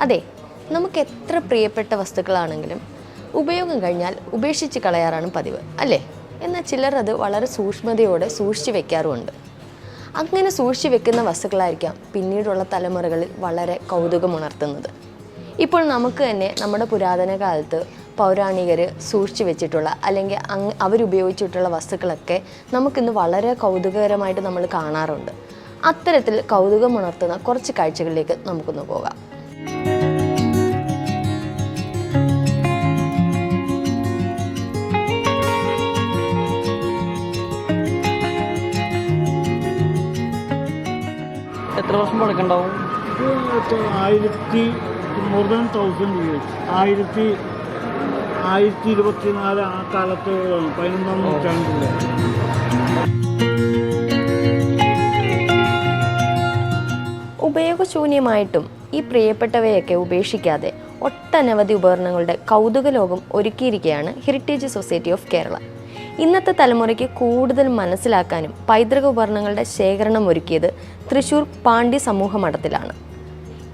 അതെ നമുക്ക് എത്ര പ്രിയപ്പെട്ട വസ്തുക്കളാണെങ്കിലും ഉപയോഗം കഴിഞ്ഞാൽ ഉപേക്ഷിച്ച് കളയാറാണ് പതിവ് അല്ലേ? എന്നാൽ ചിലർ അത് വളരെ സൂക്ഷ്മതയോടെ സൂക്ഷിച്ചു വെക്കാറുമുണ്ട്. അങ്ങനെ സൂക്ഷിച്ചു വെക്കുന്ന വസ്തുക്കളായിരിക്കാം പിന്നീടുള്ള തലമുറകളിൽ വളരെ കൗതുകമുണർത്തുന്നത്. ഇപ്പോൾ നമുക്ക് തന്നെ നമ്മുടെ പുരാതന കാലത്ത് പൗരാണികർ സൂക്ഷിച്ചു വെച്ചിട്ടുള്ള അല്ലെങ്കിൽ അങ് അവരുപയോഗിച്ചിട്ടുള്ള വസ്തുക്കളൊക്കെ നമുക്കിന്ന് വളരെ കൗതുകകരമായിട്ട് നമ്മൾ കാണാറുണ്ട്. അത്തരത്തിൽ കൗതുകമുണർത്തുന്ന കുറച്ച് കാഴ്ചകളിലേക്ക് നമുക്കൊന്ന് പോകാം. എത്ര വർഷം പഠിക്കണ്ടാവും ഇത് ആയിരത്തി മോർ ദാൻ തൗസൻഡ് ഇയേഴ്സ് ആയിരത്തി ആയിരത്തി ഇരുപത്തിനാല് ആ കാലത്ത് പതിനൊന്നാം നൂറ്റാണ്ടില്ല ഉപയോഗശൂന്യമായിട്ടും ഈ പ്രിയപ്പെട്ടവയൊക്കെ ഉപേക്ഷിക്കാതെ ഒട്ടനവധി ഉപകരണങ്ങളുടെ കൗതുക ലോകം ഒരുക്കിയിരിക്കുകയാണ് ഹെറിറ്റേജ് സൊസൈറ്റി ഓഫ് കേരള ഇന്നത്തെ തലമുറയ്ക്ക് കൂടുതൽ മനസ്സിലാക്കാനും പൈതൃക ഉപകരണങ്ങളുടെ ശേഖരണം ഒരുക്കിയത് തൃശൂർ പാണ്ഡ്യ സമൂഹ മഠത്തിലാണ്.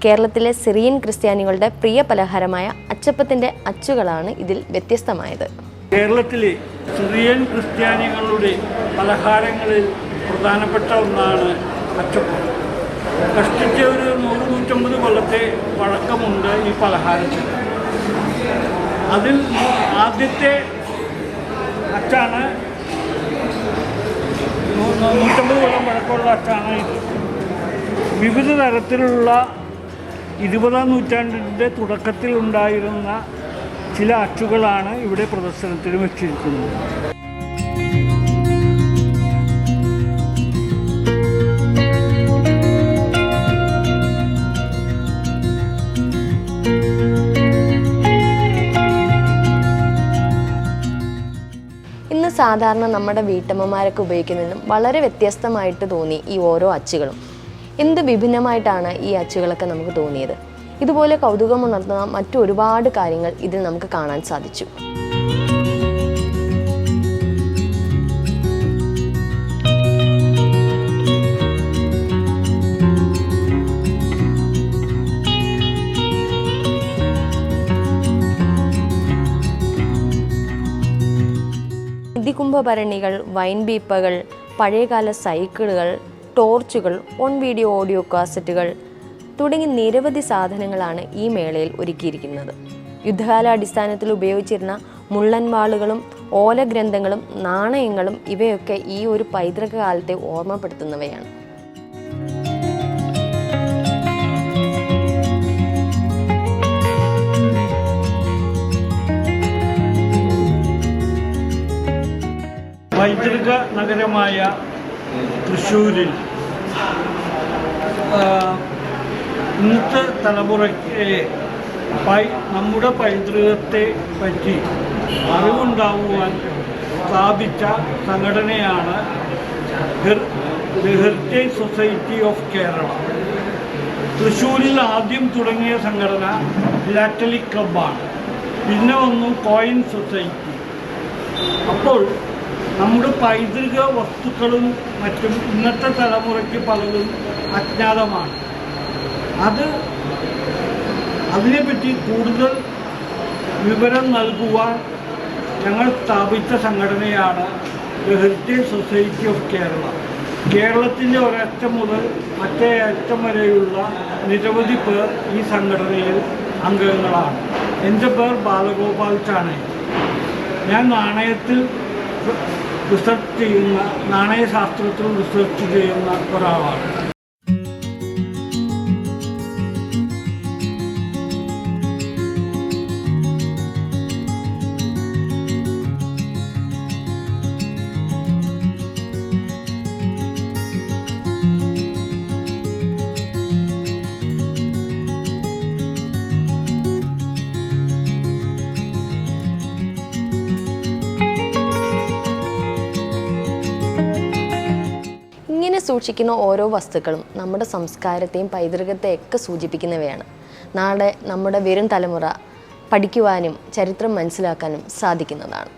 കേരളത്തിലെ സിറിയൻ ക്രിസ്ത്യാനികളുടെ പ്രിയ പലഹാരമായ അച്ചപ്പത്തിന്റെ അച്ചുകളാണ് ഇതിൽ വ്യത്യസ്തമായത്. കേരളത്തിലെ സിറിയൻ ക്രിസ്ത്യാനികളുടെ പലഹാരങ്ങളിൽ പ്രധാനപ്പെട്ട ഒന്നാണ് അച്ചപ്പം. കഷ്ടിച്ച ഒരു നൂറ് നൂറ്റമ്പത് കൊല്ലത്തെ വഴക്കമുണ്ട് ഈ പലഹാരത്തിന്. അതിൽ ആദ്യത്തെ അച്ചാണ് നൂറ്റമ്പത് കൊല്ലം പഴക്കമുള്ള അച്ചാണ് ഇത്. വിവിധ തരത്തിലുള്ള ഇരുപതാം നൂറ്റാണ്ടിന്റെ തുടക്കത്തിൽ ഉണ്ടായിരുന്ന ചില അച്ചുകളാണ് ഇവിടെ പ്രദർശനത്തിന് വെച്ചിരിക്കുന്നത്. സാധാരണ നമ്മുടെ വീട്ടമ്മമാരൊക്കെ ഉപയോഗിക്കുന്നതിനും വളരെ വ്യത്യസ്തമായിട്ട് തോന്നി ഈ ഓരോ അച്ചുകളും. എന്ത് വിഭിന്നമായിട്ടാണ് ഈ അച്ചുകളൊക്കെ നമുക്ക് തോന്നിയത്? ഇതുപോലെ കൗതുകമുണർത്തുന്ന മറ്റു ഒരുപാട് കാര്യങ്ങൾ ഇതിൽ നമുക്ക് കാണാൻ സാധിച്ചു. നിധികുംഭഭരണികൾ വൈൻ ബീപ്പകൾ പഴയകാല സൈക്കിളുകൾ ടോർച്ചുകൾ ഓൺ വീഡിയോ ഓഡിയോ കാസറ്റുകൾ തുടങ്ങി നിരവധി സാധനങ്ങളാണ് ഈ മേളയിൽ ഒരുക്കിയിരിക്കുന്നത്. യുദ്ധകാലാടിസ്ഥാനത്തിൽ ഉപയോഗിച്ചിരുന്ന മുള്ളൻവാളുകളും ഓലഗ്രന്ഥങ്ങളും നാണയങ്ങളും ഇവയൊക്കെ ഈ ഒരു പൈതൃക കാലത്തെ ഓർമ്മപ്പെടുത്തുന്നവയാണ്. പൈതൃക നഗരമായ തൃശ്ശൂരിൽ ഇന്നത്തെ തലമുറയ്ക്ക് പൈ നമ്മുടെ പൈതൃകത്തെ പറ്റി അറിവുണ്ടാവുവാൻ സ്ഥാപിച്ച സംഘടനയാണ് ഹെറിറ്റേജ് സൊസൈറ്റി ഓഫ് കേരള. തൃശ്ശൂരിൽ ആദ്യം തുടങ്ങിയ സംഘടന ലാറ്റലിക് ക്ലബ്ബാണ്. പിന്നെ വന്നു കോയിൻ സൊസൈറ്റി. അപ്പോൾ നമ്മുടെ പൈതൃക വസ്തുക്കളും മറ്റും ഇന്നത്തെ തലമുറയ്ക്ക് പലതും അജ്ഞാതമാണ്. അത് അതിനെപ്പറ്റി കൂടുതൽ വിവരം നൽകുവാൻ ഞങ്ങൾ സ്ഥാപിച്ച സംഘടനയാണ് the heritage society of Kerala. കേരളത്തിന്റെ ഒരറ്റം മുതൽ മറ്റേ അറ്റം വരെയുള്ള നിരവധി പേർ ഈ സംഘടനയിൽ അംഗങ്ങളാണ്. എന്റെ പേർ ബാലഗോപാൽ ചാണേ ഞാൻ നാണയത്തിൽ റിസർച്ച് ചെയ്യുന്ന നാണയശാസ്ത്രത്തിൽ റിസർച്ച് ചെയ്യുന്ന ഒരാളാണ്. സൂക്ഷിക്കുന്ന ഓരോ വസ്തുക്കളും നമ്മുടെ സംസ്കാരത്തെയും പൈതൃകത്തെയൊക്കെ സൂചിപ്പിക്കുന്നവയാണ്. നാളെ നമ്മുടെ വരും തലമുറ പഠിക്കുവാനും ചരിത്രം മനസ്സിലാക്കാനും സാധിക്കുന്നതാണ്.